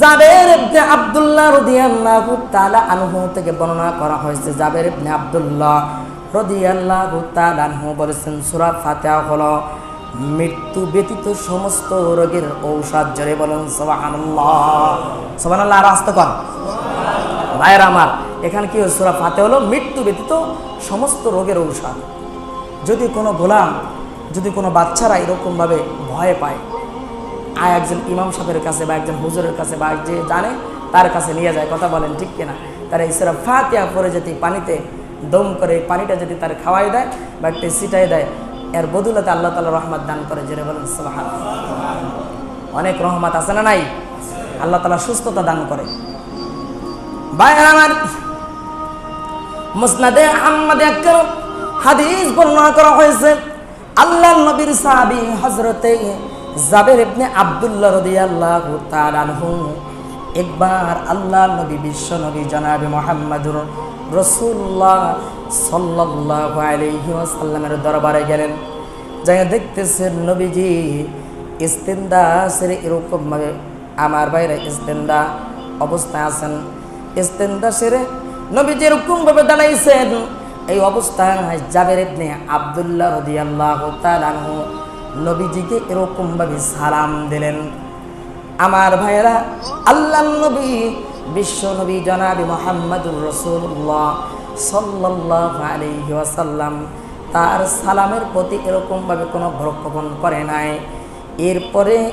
জাবের ইবনে আব্দুল্লাহ রাদিয়াল্লাহু তাআলা আনহু থেকে বর্ণনা করা হয়েছে। জাবের ইবনে আব্দুল্লাহ রাদিয়াল্লাহু তাআলা আনহু বলেছেন, সূরা ফাতিহা হলো মৃত্যু ব্যতীত সমস্ত রোগের ঔষধ। জোরে বলুন, সুবহানাল্লাহ। সুবহানাল্লাহ, আর আস্তে কর। ভাইয়ের আমার, এখানে কি সূরা ফাতিহা হলো মৃত্যু ব্যতীত সমস্ত রোগের ঔষধ। যদি কোনো গোলাম, যদি কোনো বাচ্চারা এরকমভাবে ভয় পায় আয় একজন ইমাম সাহেবের কাছে বা একজন হুজুরের কাছে বা যে জানে, তার কাছে নিয়ে যায়, কথা বলেন, ঠিক কিনা? তারা ইসরা ফাতিয়া পরে যদি পানিতে দম করে পানিটা যদি তার খাওয়াই দেয় বা একটু সিটাই দেয়, এর বদুলতে আল্লাহ তালা রহমত দান করে জেনে বলেন সুবহান অনেক রহমত আছে না নাই? আল্লাহ তালা সুস্থতা দান করে। হাদিস বর্ণনা করা হয়েছে আল্লাহ নবীর সাহাবী হযরতে জাবের ইবনে আব্দুল্লাহ রাদিয়াল্লাহু আনহু একবার আল্লাহ নবী, বিশ্ব নবী জনাবে মুহাম্মদুর রাসূলুল্লাহ সাল্লাল্লাহু আলাইহি ওয়াসাল্লামের দরবারে গেলেন। যাই দেখতেছেন নবীজি ইস্তেন্দা সেরে এরকম ভাবে আমার বাইরে ইস্তেন্দা অবস্থায় আছেন। ইস্তেন্দা সেরে নবীজি এরকম ভাবে দাঁড়াইছেন। এই অবস্থায় জাবের ইবনে আব্দুল্লাহ রাদিয়াল্লাহু আনহু নবীজিকে এরকম ভাবে সালাম দিলেন। আমার ভাইয়েরা, আল্লাহ নবী, বিশ্ব নবী জনাবি মোহাম্মদুর রসুল্লাহ সাল্লাল্লাহু আলাইহি ওয়াসাল্লাম তার সালামের প্রতি এরকমভাবে কোনো ভ্রক্ষেপণ করে নাই। এরপরে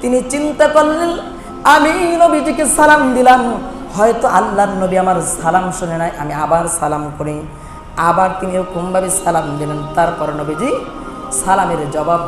তিনি চিন্তা করলেন, আমি নবীজিকে সালাম দিলাম, হয়তো আল্লাহর নবী আমার সালাম শুনে নাই, আমি আবার সালাম করি। আবার তিনি এরকমভাবে সালাম দিলেন, তারপর নবীজি সালামের জবাব